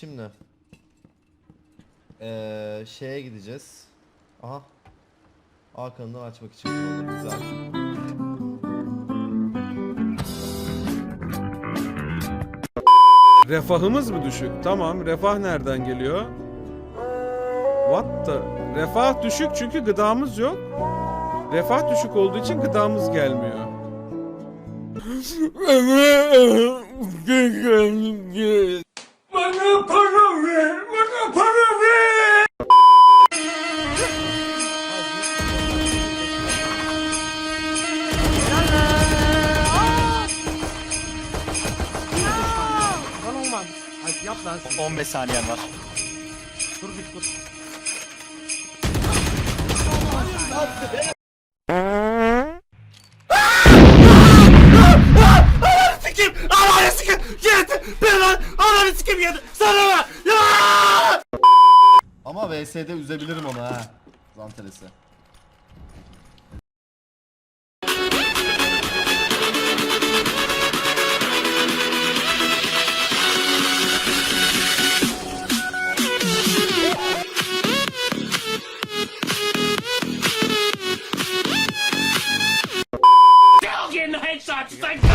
Şimdi. Ee, şeye gideceğiz. Aha. Hakan'dan açmak için kullanılır. Güzel. Refahımız mı düşük? Tamam. Refah nereden geliyor? What the? Refah düşük çünkü gıdamız yok. Refah düşük olduğu için gıdamız gelmiyor. Bana para ver! Bana para ver! Lan olmaz. Ay yap lan. 15 saniyen var. Dur bir dur. Ananı sikim yedi. Sana ne? Ya! Ama VS'de üzebilirim onu ha. Zantelesi. headshots. It's like